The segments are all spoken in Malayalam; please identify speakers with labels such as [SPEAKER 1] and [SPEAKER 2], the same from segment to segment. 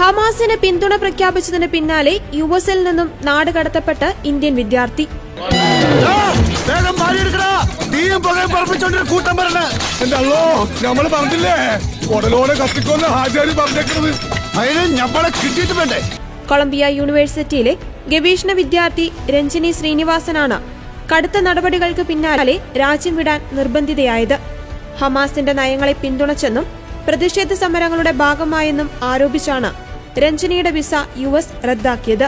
[SPEAKER 1] ഹമാസിന് പിന്തുണ പ്രഖ്യാപിച്ചതിന് പിന്നാലെ യു എസിൽ നിന്നും നാട് കടത്തപ്പെട്ട ഇന്ത്യൻ വിദ്യാർത്ഥി. കൊളംബിയ യൂണിവേഴ്സിറ്റിയിലെ ഗവേഷണ വിദ്യാർത്ഥി രഞ്ജിനി ശ്രീനിവാസനാണ് കടുത്ത നടപടികൾക്ക് പിന്നാലെ രാജ്യം വിടാൻ നിർബന്ധിതയായത്. ഹമാസിന്റെ നയങ്ങളെ പിന്തുണച്ചെന്നും പ്രതിഷേധ സമരങ്ങളുടെ ഭാഗമായെന്നും ആരോപിച്ചാണ് രഞ്ജനിയുടെ വിസ യു എസ് റദ്ദാക്കിയത്.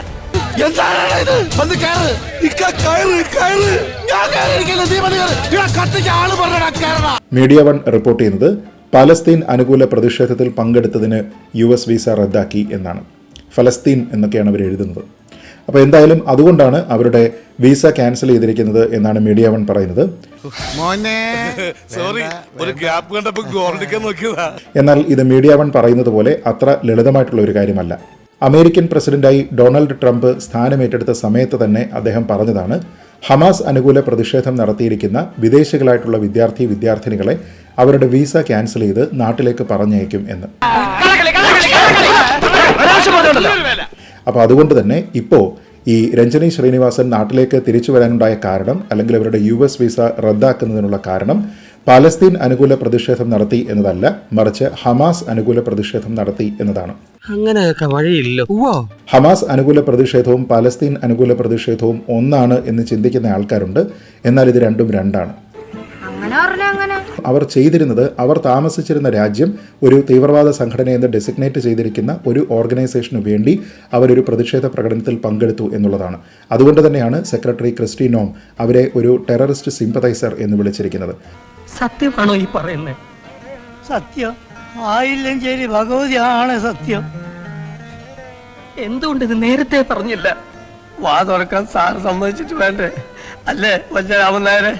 [SPEAKER 2] മീഡിയ വൺ റിപ്പോർട്ട് ചെയ്യുന്നത് പലസ്തീൻ അനുകൂല പ്രതിഷേധത്തിൽ പങ്കെടുത്തതിന് യു എസ് വിസ റദ്ദാക്കി എന്നാണ്. ഫലസ്തീൻ എന്നൊക്കെയാണ് അവർ എഴുതുന്നത്. അപ്പോൾ എന്തായാലും അതുകൊണ്ടാണ് അവരുടെ വിസ ക്യാൻസൽ ചെയ്തിരിക്കുന്നത് എന്നാണ് മീഡിയ വൺ പറയുന്നത്.
[SPEAKER 3] മോനെ
[SPEAKER 4] സോറി ഒരു ഗ്യാപ്പ് കണ്ടപ്പോൾ
[SPEAKER 2] എന്നാൽ ഇത് മീഡിയ വൺ പറയുന്നത് പോലെ അത്ര ലളിതമായിട്ടുള്ള ഒരു കാര്യമല്ല. അമേരിക്കൻ പ്രസിഡന്റായി ഡൊണാൾഡ് ട്രംപ് സ്ഥാനമേറ്റെടുത്ത സമയത്ത് തന്നെ അദ്ദേഹം പറഞ്ഞതാണ് ഹമാസ് അനുകൂല പ്രതിഷേധം നടത്തിയിരിക്കുന്ന വിദേശികളായിട്ടുള്ള വിദ്യാർത്ഥി വിദ്യാർത്ഥിനികളെ അവരുടെ വിസ ക്യാൻസൽ ചെയ്ത് നാട്ടിലേക്ക് പറഞ്ഞയക്കും എന്ന്. അപ്പോൾ അതുകൊണ്ട് തന്നെ ഇപ്പോൾ ഈ രഞ്ജനി ശ്രീനിവാസൻ നാട്ടിലേക്ക് തിരിച്ചു വരാനുണ്ടായ കാരണം അല്ലെങ്കിൽ അവരുടെ യു എസ് വിസ റദ്ദാക്കുന്നതിനുള്ള കാരണം പാലസ്തീൻ അനുകൂല പ്രതിഷേധം നടത്തി എന്നതല്ല മറിച്ച് ഹമാസ് അനുകൂല പ്രതിഷേധം നടത്തി എന്നതാണ്.
[SPEAKER 5] അങ്ങനെയൊക്കെ വഴിയില്ല.
[SPEAKER 2] ഹമാസ് അനുകൂല പ്രതിഷേധവും പാലസ്തീൻ അനുകൂല പ്രതിഷേധവും ഒന്നാണ് എന്ന് ചിന്തിക്കുന്ന ആൾക്കാരുണ്ട്. എന്നാൽ ഇത് രണ്ടും രണ്ടാണ്.
[SPEAKER 6] അങ്ങനെ
[SPEAKER 2] അവർ ചെയ്തിരുന്നത് അവർ താമസിച്ചിരുന്ന രാജ്യം ഒരു തീവ്രവാദ സംഘടനയെന്ന് ഡെസിഗ്നേറ്റ് ചെയ്തിരിക്കുന്ന ഒരു ഓർഗനൈസേഷന് വേണ്ടി അവരൊരു പ്രതിഷേധ പ്രകടനത്തിൽ പങ്കെടുത്തു എന്നുള്ളതാണ്. അതുകൊണ്ട് തന്നെയാണ് സെക്രട്ടറി ക്രിസ്റ്റി നോം അവരെ ഒരു ടെററിസ്റ്റ് സിംപതൈസർ എന്ന് വിളിച്ചിരിക്കുന്നത്.
[SPEAKER 5] സത്യമാണോ ഈ പറയുന്നത്
[SPEAKER 7] സത്യം. ആയില്ലഞ്ചേരി ഭഗവതിയാണ് സത്യം.
[SPEAKER 5] എന്തുകൊണ്ട് ഇത് നേരത്തെ പറഞ്ഞില്ല?
[SPEAKER 7] വാ തുറക്കാൻ സാർ സമ്മതിച്ചിട്ട് വേണ്ടേ? അല്ലേ വല്ല രാമനായരെ